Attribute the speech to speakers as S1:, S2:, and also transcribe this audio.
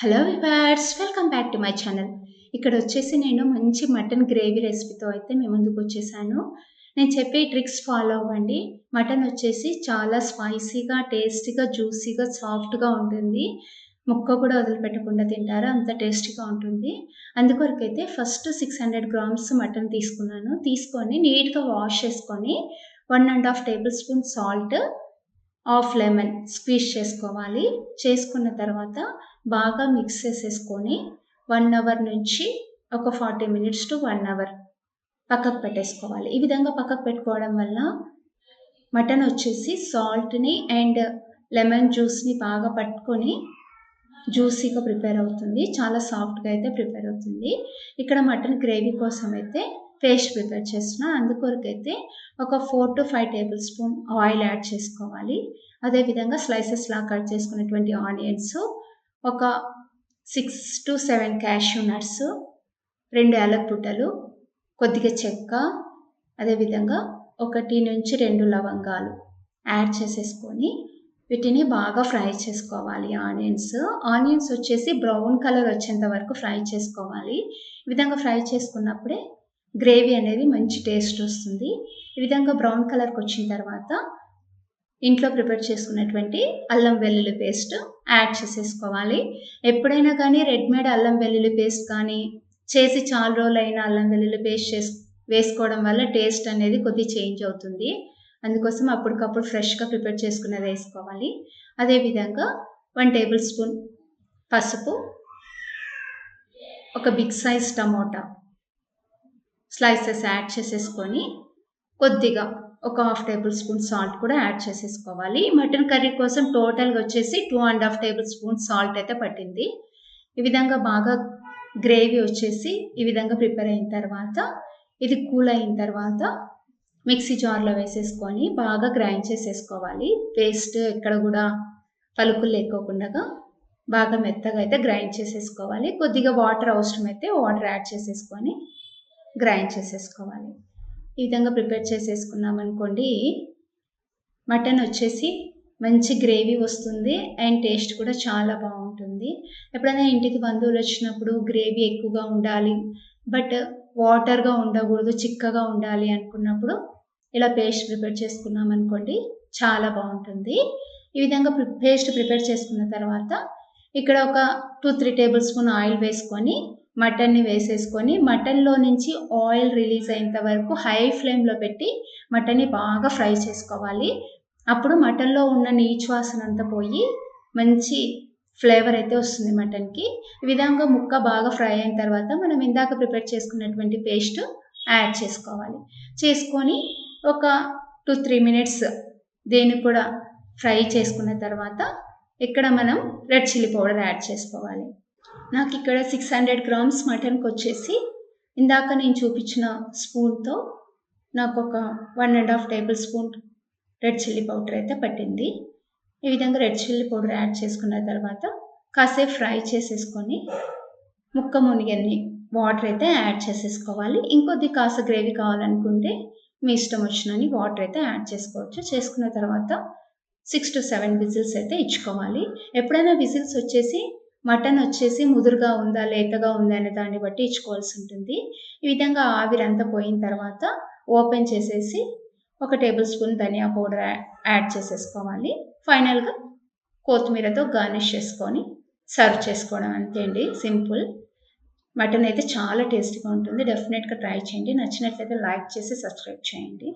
S1: Hello viewers welcome back to my channel ఇక్కడ వచ్చేసి నేను మంచి మటన్ గ్రేవీ రెసిపీతో అయితే మీ ముందుకు వచ్చేసాను. నేను చెప్పే ట్రిక్స్ ఫాలో అవ్వండి. మటన్ వచ్చేసి చాలా స్పైసీగా టేస్టీగా జ్యూసీగా సాఫ్ట్గా ఉంటుంది. ముక్క కూడా వదిలిపెట్టకుండా తింటారు. అంత టేస్టీగా ఉంటుంది. అందుకొరకైతే first six hundred grams mutton తీసుకున్నాను. తీసుకొని నీట్గా వాష్ చేసుకొని one and half table spoon salt half lemon squeeze చేసుకోవాలి. చేసుకున్న తర్వాత బాగా మిక్స్ చేసేసుకొని వన్ అవర్ నుంచి ఒక forty minutes to one hour పక్కకు పెట్టేసుకోవాలి. ఈ విధంగా పక్కకు పెట్టుకోవడం వల్ల మటన్ వచ్చేసి సాల్ట్ని అండ్ లెమన్ జ్యూస్ని బాగా పట్టుకొని జ్యూసీగా ప్రిపేర్ అవుతుంది. చాలా సాఫ్ట్గా అయితే ప్రిపేర్ అవుతుంది. ఇక్కడ మటన్ గ్రేవీ కోసం అయితే పేస్ట్ ప్రిపేర్ చేస్తున్నా. అందుకొరకైతే ఒక four to five table spoon oil add చేసుకోవాలి. అదేవిధంగా స్లైసెస్ లా కట్ చేసుకున్నటువంటి ఆనియన్స్ ఒక six to seven cashew nuts రెండు యాలకుట్టలు కొద్దిగా చెక్క అదేవిధంగా ఒకటి నుంచి రెండు లవంగాలు యాడ్ చేసేసుకొని వీటిని బాగా ఫ్రై చేసుకోవాలి. ఆనియన్స్ ఆనియన్స్ వచ్చేసి బ్రౌన్ కలర్ వచ్చేంత వరకు ఫ్రై చేసుకోవాలి. ఈ విధంగా ఫ్రై చేసుకున్నప్పుడే గ్రేవీ అనేది మంచి టేస్ట్ వస్తుంది. ఈ విధంగా బ్రౌన్ కలర్కి వచ్చిన తర్వాత ఇంట్లో ప్రిపేర్ చేసుకున్నటువంటి అల్లం వెల్లుల్లి పేస్ట్ యాడ్ చేసేసుకోవాలి. ఎప్పుడైనా కానీ రెడ్మేడ్ అల్లం వెల్లుల్లి పేస్ట్ కానీ చేసి చాలా రోజులైన అల్లం వెల్లుల్లి పేస్ట్ చేసు వేసుకోవడం వల్ల టేస్ట్ అనేది కొద్దిగా చేంజ్ అవుతుంది. అందుకోసం అప్పటికప్పుడు ఫ్రెష్గా ప్రిపేర్ చేసుకున్నది వేసుకోవాలి. అదేవిధంగా వన్ టేబుల్ స్పూన్ పసుపు ఒక big size tomato slices add చేసేసుకొని కొద్దిగా ఒక హాఫ్ టేబుల్ స్పూన్ సాల్ట్ కూడా యాడ్ చేసేసుకోవాలి. మటన్ కర్రీ కోసం టోటల్గా వచ్చేసి two and half table spoon salt అయితే పట్టింది. ఈ విధంగా బాగా గ్రేవీ వచ్చేసి ఈ విధంగా ప్రిపేర్ అయిన తర్వాత ఇది కూల్ అయిన తర్వాత మిక్సీ జార్లో వేసేసుకొని బాగా గ్రైండ్ చేసేసుకోవాలి. పేస్ట్ ఎక్కడ కూడా పలుకులు లేకోకుండా బాగా మెత్తగా అయితే గ్రైండ్ చేసేసుకోవాలి. కొద్దిగా వాటర్ అవసరమైతే వాటర్ యాడ్ చేసేసుకొని గ్రైండ్ చేసేసుకోవాలి. ఈ విధంగా ప్రిపేర్ చేసేసుకున్నాం అనుకోండి మటన్ వచ్చేసి మంచి గ్రేవీ వస్తుంది అండ్ టేస్ట్ కూడా చాలా బాగుంటుంది. ఎప్పుడైనా ఇంటికి బంధువులు వచ్చినప్పుడు గ్రేవీ ఎక్కువగా ఉండాలి బట్ వాటర్గా ఉండకూడదు చిక్కగా ఉండాలి అనుకున్నప్పుడు ఇలా పేస్ట్ ప్రిపేర్ చేసుకున్నాం అనుకోండి చాలా బాగుంటుంది. ఈ విధంగా పేస్ట్ ప్రిపేర్ చేసుకున్న తర్వాత ఇక్కడ ఒక two three table spoon oil వేసుకొని మటన్ని వేసేసుకొని మటన్లో నుంచి ఆయిల్ రిలీజ్ అయ్యేంత వరకు హై ఫ్లేమ్లో పెట్టి మటన్ని బాగా ఫ్రై చేసుకోవాలి. అప్పుడు మటన్లో ఉన్న నీచు వాసన అంతా పోయి మంచి ఫ్లేవర్ అయితే వస్తుంది మటన్కి. ఈ విధంగా ముక్క బాగా ఫ్రై అయిన తర్వాత మనం ఇందాక ప్రిపేర్ చేసుకున్నటువంటి పేస్ట్ యాడ్ చేసుకోవాలి. చేసుకొని ఒక టూ త్రీ మినిట్స్ దేన్ని కూడా ఫ్రై చేసుకున్న తర్వాత ఇక్కడ మనం రెడ్ చిల్లీ పౌడర్ యాడ్ చేసుకోవాలి. నాకు ఇక్కడ సిక్స్ హండ్రెడ్ గ్రామ్స్ మటన్కి వచ్చేసి ఇందాక నేను చూపించిన స్పూన్తో నాకు ఒక one and half table spoon red chilli powder అయితే పట్టింది. ఈ విధంగా రెడ్ చిల్లీ పౌడర్ యాడ్ చేసుకున్న తర్వాత కాసేపు ఫ్రై చేసేసుకొని ముక్క మునిగన్ని వాటర్ అయితే యాడ్ చేసేసుకోవాలి. ఇంకొద్ది కాస్త గ్రేవీ కావాలనుకుంటే మీ ఇష్టం వచ్చినని వాటర్ అయితే యాడ్ చేసుకోవచ్చు. చేసుకున్న తర్వాత సిక్స్ టు సెవెన్ విజిల్స్ అయితే ఇచ్చుకోవాలి. ఎప్పుడైనా విజిల్స్ వచ్చేసి మటన్ వచ్చేసి ముదురుగా ఉందా లేతగా ఉందా అనే దాన్ని బట్టి ఇచ్చుకోవాల్సి ఉంటుంది. ఈ విధంగా ఆవిరంతా పోయిన తర్వాత ఓపెన్ చేసేసి ఒక టేబుల్ స్పూన్ ధనియా పౌడర్ యాడ్ చేసేసుకోవాలి. ఫైనల్గా కొత్తిమీరతో గార్నిష్ చేసుకొని సర్వ్ చేసుకోవడం అంతే అండి సింపుల్. మటన్ అయితే చాలా టేస్టీగా ఉంటుంది. డెఫినెట్గా ట్రై చేయండి. నచ్చినట్లయితే లైక్ చేసి సబ్స్క్రైబ్ చేయండి.